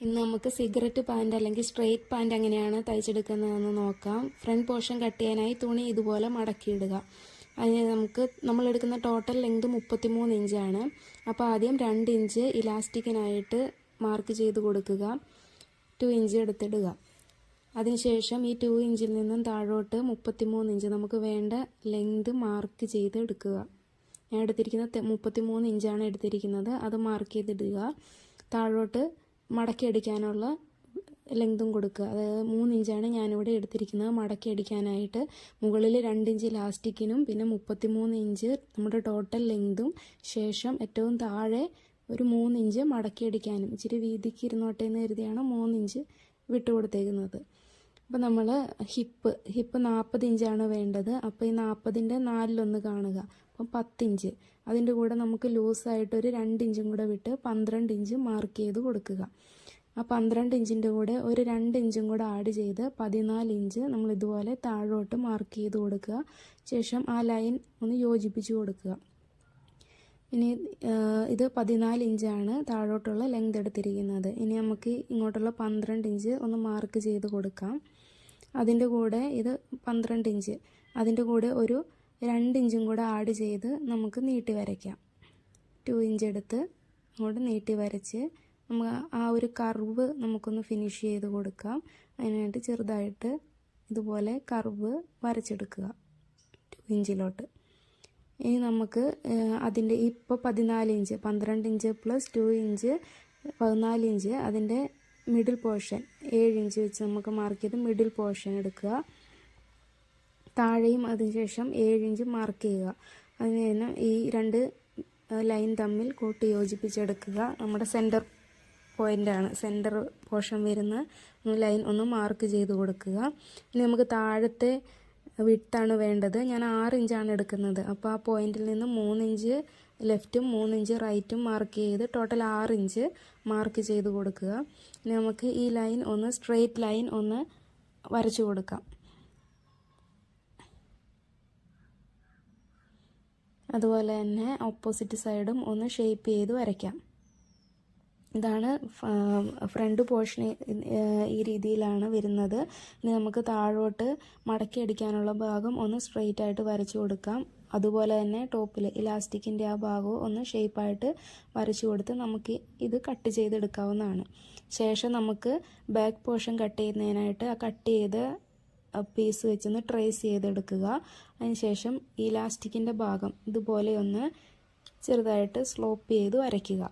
ഇന്ന് നമുക്ക് cigarette pant അല്ലെങ്കിൽ സ്ട്രെയിറ്റ് പാന്റ് എങ്ങനെയാണ് തയ്ച്ചെടുക്കുന്നതെന്ന് നോക്കാം. ഫ്രണ്ട് പോർഷൻ കട്ട് ചെയ്യാനായി തുണി ഇതുപോലെ മടക്കിയിടുക. അതിന് നമുക്ക് നമ്മൾ എടുക്കുന്ന ടോട്ടൽ ലെങ്ത് മുപ്പത്തിമൂന്ന് ഇഞ്ചാണ്. അപ്പോൾ ആദ്യം രണ്ട് ഇഞ്ച് ഇലാസ്റ്റിക്കിനായിട്ട് മാർക്ക് ചെയ്ത് കൊടുക്കുക. ടു ഇഞ്ച് എടുത്തിടുക. അതിനുശേഷം ഈ ടു ഇഞ്ചിൽ നിന്നും താഴോട്ട് മുപ്പത്തിമൂന്ന് ഇഞ്ച് നമുക്ക് വേണ്ട ലെങ്ത് മാർക്ക് ചെയ്ത് എടുക്കുക. ഞാൻ എടുത്തിരിക്കുന്ന മുപ്പത്തിമൂന്ന് ഇഞ്ചാണ് എടുത്തിരിക്കുന്നത്. അത് മാർക്ക് ചെയ്തിടുക. താഴോട്ട് മടക്കി അടിക്കാനുള്ള ലെങ്തും കൊടുക്കുക. അതായത് മൂന്നിഞ്ചാണ് ഞാനിവിടെ എടുത്തിരിക്കുന്നത്. മടക്കി അടിക്കാനായിട്ട് മുകളിൽ രണ്ടിഞ്ച് ലാസ്റ്റിക്കിനും പിന്നെ മുപ്പത്തിമൂന്ന് ഇഞ്ച് നമ്മുടെ ടോട്ടൽ ലെങ്തും ശേഷം ഏറ്റവും താഴെ ഒരു മൂന്നിഞ്ച് മടക്കി അടിക്കാനും ഇച്ചിരി വീതിക്ക് ഇരുന്നോട്ടെ എന്ന് കരുതിയാണ് മൂന്നിഞ്ച് വിട്ടുകൊടുത്തേക്കുന്നത്. വിട്ടു കൊടുത്തേക്കുന്നത് അപ്പോൾ നമ്മൾ ഹിപ്പ് ഹിപ്പ് നാൽപ്പത് ഇഞ്ചാണ് വേണ്ടത്. അപ്പോൾ ഈ നാൽപ്പതിന്റെ നാലിലൊന്ന് കാണുക. അപ്പം പത്തിഞ്ച് അതിന്റെ കൂടെ നമുക്ക് ലൂസായിട്ടൊരു രണ്ട് ഇഞ്ചും കൂടെ വിട്ട് പന്ത്രണ്ട് ഇഞ്ച് മാർക്ക് ചെയ്ത് കൊടുക്കുക. ആ പന്ത്രണ്ട് ഇഞ്ചിന്റെ കൂടെ ഒരു രണ്ട് ഇഞ്ചും കൂടെ ആഡ് ചെയ്ത് പതിനാല് ഇഞ്ച് നമ്മൾ ഇതുപോലെ താഴോട്ട് മാർക്ക് ചെയ്ത് കൊടുക്കുക. ശേഷം ആ ലൈൻ ഒന്ന് യോജിപ്പിച്ച് കൊടുക്കുക. ഇനി ഇത് പതിനാല് ഇഞ്ചാണ് താഴോട്ടുള്ള ലെങ്ത് എടുത്തിരിക്കുന്നത്. ഇനി നമുക്ക് ഇങ്ങോട്ടുള്ള പന്ത്രണ്ട് ഇഞ്ച് ഒന്ന് മാർക്ക് ചെയ്ത് കൊടുക്കാം. അതിന്റെ കൂടെ ഇത് പന്ത്രണ്ട് ഇഞ്ച്. അതിന്റെ കൂടെ ഒരു രണ്ട് ഇഞ്ചും കൂടെ ആഡ് ചെയ്ത് നമുക്ക് നീട്ടി വരയ്ക്കാം. ടു ഇഞ്ച് എടുത്ത് അങ്ങോട്ട് നീട്ടി വരച്ച് നമുക്ക് ആ ഒരു കർവ് നമുക്കൊന്ന് ഫിനിഷ് ചെയ്ത് കൊടുക്കാം. അതിനായിട്ട് ചെറുതായിട്ട് ഇതുപോലെ കർവ് വരച്ചെടുക്കുക. ടു ഇഞ്ചിലോട്ട്. ഇനി നമുക്ക് അതിന്റെ ഇപ്പോൾ പതിനാല് ഇഞ്ച് പന്ത്രണ്ട് ഇഞ്ച് പ്ലസ് ടു ഇഞ്ച് പതിനാല് ഇഞ്ച് അതിന്റെ മിഡിൽ പോർഷൻ ഏഴ് ഇഞ്ച് വെച്ച് നമുക്ക് മാർക്ക് ചെയ്ത് മിഡിൽ പോർഷൻ എടുക്കുക. താഴെയും അതിനുശേഷം ഏഴ് ഇഞ്ച് മാർക്ക് ചെയ്യുക. അതിന് ഈ രണ്ട് ലൈൻ തമ്മിൽ കൂട്ടി യോജിപ്പിച്ചെടുക്കുക. നമ്മുടെ സെന്റർ പോയിന്റാണ് സെന്റർ പോർഷൻ വരുന്ന ലൈൻ ഒന്ന് മാർക്ക് ചെയ്ത് കൊടുക്കുക. ഇനി നമുക്ക് താഴത്തെ വിട്ടാണ് വേണ്ടത്. ഞാൻ ആറ് ഇഞ്ചാണ് എടുക്കുന്നത്. അപ്പോൾ ആ പോയിന്റിൽ നിന്ന് മൂന്നിഞ്ച് ലെഫ്റ്റും മൂന്നിഞ്ച് റൈറ്റും മാർക്ക് ചെയ്ത് ടോട്ടൽ ആറ് ഇഞ്ച് മാർക്ക് ചെയ്ത് കൊടുക്കുക. ഇനി നമുക്ക് ഈ ലൈൻ ഒന്ന് സ്ട്രെയിറ്റ് ലൈൻ ഒന്ന് വരച്ചു കൊടുക്കാം. അതുപോലെ തന്നെ ഓപ്പോസിറ്റ് സൈഡും ഒന്ന് ഷേപ്പ് ചെയ്ത് വരയ്ക്കാം. ഇതാണ് ഫ്രണ്ട് പോർഷൻ ഈ രീതിയിലാണ് വരുന്നത്. ഇനി നമുക്ക് താഴോട്ട് മടക്കി അടിക്കാനുള്ള ഭാഗം ഒന്ന് സ്ട്രെയിറ്റ് ആയിട്ട് വരച്ചു കൊടുക്കാം. അതുപോലെ തന്നെ ടോപ്പിൽ ഇലാസ്റ്റിക്കിന്റെ ആ ഭാഗവും ഒന്ന് ഷേപ്പായിട്ട് വരച്ചു കൊടുത്ത് നമുക്ക് ഇത് കട്ട് ചെയ്തെടുക്കാവുന്നതാണ്. ശേഷം നമുക്ക് ബാക്ക് പോർഷൻ കട്ട് ചെയ്യുന്നതിനായിട്ട് ആ കട്ട് ചെയ്ത് പീസ് വെച്ചൊന്ന് ട്രേസ് ചെയ്തെടുക്കുക. അതിനുശേഷം ഇലാസ്റ്റിക്കിന്റെ ഭാഗം ഇതുപോലെ ഒന്ന് ചെറുതായിട്ട് സ്ലോപ്പ് ചെയ്ത് വരയ്ക്കുക.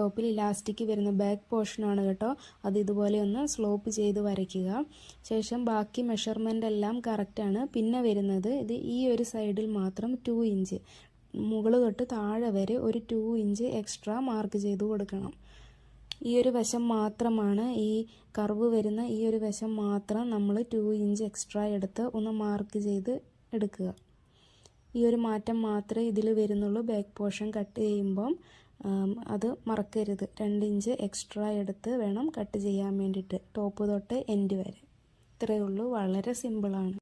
ടോപ്പിൽ ഇലാസ്റ്റിക് വരുന്ന ബാക്ക് പോർഷനാണ് കേട്ടോ. അത് ഇതുപോലെ ഒന്ന് സ്ലോപ്പ് ചെയ്ത് വരയ്ക്കുക. ശേഷം ബാക്കി മെഷർമെന്റ് എല്ലാം കറക്റ്റാണ് പിന്നെ വരുന്നത് ഇത് ഈ ഒരു സൈഡിൽ മാത്രം ടു ഇഞ്ച് മുകൾ തൊട്ട് താഴെ വരെ ഒരു ടു ഇഞ്ച് എക്സ്ട്രാ മാർക്ക് ചെയ്ത് കൊടുക്കണം. ഈ ഒരു വശം മാത്രമാണ് ഈ കർവ് വരുന്ന ഈ ഒരു വശം മാത്രം നമ്മൾ ടു ഇഞ്ച് എക്സ്ട്രാ എടുത്ത് ഒന്ന് മാർക്ക് ചെയ്ത് എടുക്കുക. ഈ ഒരു മാറ്റം മാത്രമേ ഇതിൽ വരുന്നുള്ളൂ. ബാക്ക് പോർഷൻ കട്ട് ചെയ്യുമ്പം അത് മറക്കരുത്. രണ്ട് ഇഞ്ച് എക്സ്ട്രാ എടുത്ത് വേണം കട്ട് ചെയ്യാൻ വേണ്ടിയിട്ട്. ടോപ്പ് തൊട്ട് എൻഡ് വരെ. ഇത്രയേ ഉള്ളൂ. വളരെ സിമ്പിളാണ്